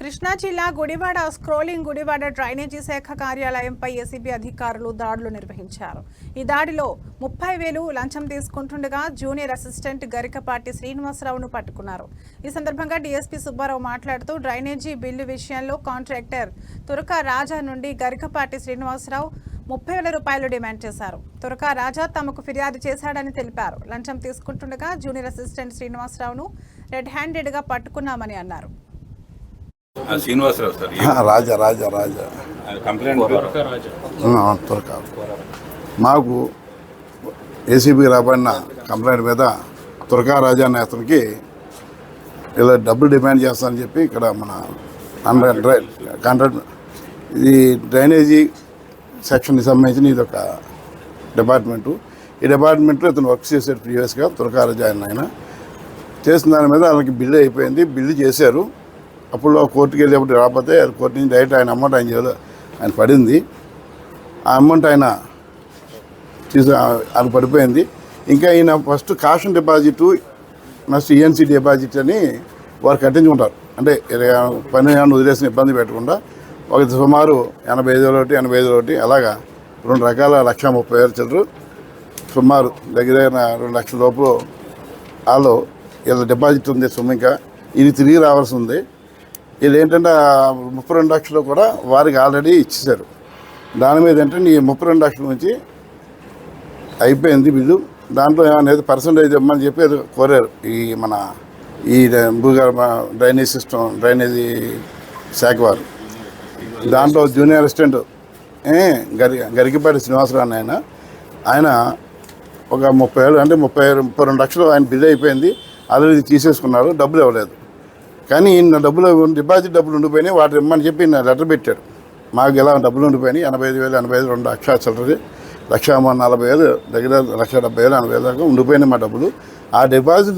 కృష్ణా జిల్లా Gudivada scrolling Gudivada drainage శాఖ కార్యాలయంపై ACB అధికారులు దాడులు నిర్వహించారు. ఈ దాడిలో ముప్పై వేలు లంచం తీసుకుంటుండగా జూనియర్ అసిస్టెంట్ గరికపాటి శ్రీనివాసరావును పట్టుకున్నారు. ఈ సందర్భంగా డీఎస్పీ సుబ్బారావు మాట్లాడుతూ డ్రైనేజీ బిల్లు విషయంలో కాంట్రాక్టర్ తురక రాజా నుండి గరికపాటి శ్రీనివాసరావు ముప్పై వేల రూపాయలు డిమాండ్ చేశారు. తురక రాజా తమకు ఫిర్యాదు చేశాడని తెలిపారు. లంచం తీసుకుంటుండగా జూనియర్ అసిస్టెంట్ శ్రీనివాసరావును రెడ్ హ్యాండెడ్గా పట్టుకున్నామని అన్నారు. శ్రీనివాసరావు సార్ ఆ, రాజా రాజా రాజా. కంప్లైంట్ ఆ, త్వరగా మాకు ఏసీబీకి రాబడిన కంప్లైంట్ మీద త్వరగా రాజా అనే అతనికి ఇలా డబ్బులు డిమాండ్ చేస్తానని చెప్పి ఇక్కడ మన కాంట్రాక్ట్ ఇది డ్రైనేజీ సెక్షన్కి సంబంధించిన ఇది ఒక డిపార్ట్మెంటు. ఈ డిపార్ట్మెంట్లో ఇతను వర్క్ చేశాడు ప్రీవియస్గా త్వరగా రాజా ఆయన. ఆయన చేసిన దాని మీద వాళ్ళకి బిల్లు అయిపోయింది. బిల్లు చేశారు. అప్పుడు కోర్టుకి వెళ్ళేప్పుడు రాకపోతే కోర్టు నుంచి డైరెక్ట్ ఆయన అమౌంట్ ఆయన చేయాలి ఆయన పడింది. ఆ అమౌంట్ ఆయన తీసు ఆయన పడిపోయింది. ఇంకా ఈయన first caution deposit next ENC deposit అని వారు కట్టించుకుంటారు. అంటే ఇరవై పని ఏమైనా వదిలేసిన ఇబ్బంది పెట్టకుండా ఒక సుమారు ఎనభై ఐదు వేల ఒకటి ఎనభై ఐదు ఒకటి అలాగా రెండు రకాల లక్ష ముప్పై వేలు చిల్లరు సుమారు దగ్గర దగ్గర రెండు లక్షల లోపు వాళ్ళు వీళ్ళ డిపాజిట్ ఉంది సొమ్ము ఇంకా ఇది తిరిగి రావాల్సి ఉంది. ఇది ఏంటంటే ముప్పై రెండు లక్షలు కూడా వారికి ఆల్రెడీ ఇచ్చేశారు. దాని మీద ఏంటంటే ఈ ముప్పై రెండు లక్షల నుంచి అయిపోయింది బిల్లు. దాంట్లో ఏమనేది పర్సంటేజ్ ఇవ్వమని చెప్పి అది కోరారు. ఈ మన ఈ భూగర్భ డ్రైనేజ్ సిస్టమ్ డ్రైనేజీ శాఖ వారు. దాంట్లో జూనియర్ అసిస్టెంట్ గరి గరికిపాటి శ్రీనివాసరావు ఆయన. ఆయన ఒక ముప్పై ఏళ్ళు అంటే ముప్పై ముప్పై రెండు లక్షలు ఆయన బిల్ అయిపోయింది. ఆల్రెడీ తీసేసుకున్నారు డబ్బులు ఇవ్వలేదు. కానీ నా డబ్బులు డిపాజిట్ డబ్బులు ఉండిపోయినాయి వాటి ఇమ్మని చెప్పి నా లెటర్ పెట్టాడు మాకు ఇలా డబ్బులు ఉండిపోయినాయి? ఎనభై ఐదు వేలు ఎనభై ఐదు రెండు లక్ష చిల్లరది. లక్ష నలభై వేలు దగ్గర లక్ష డెబ్బై వేలు ఎనభై వేలు దాకా ఉండిపోయినాయి మా డబ్బులు. ఆ డిపాజిట్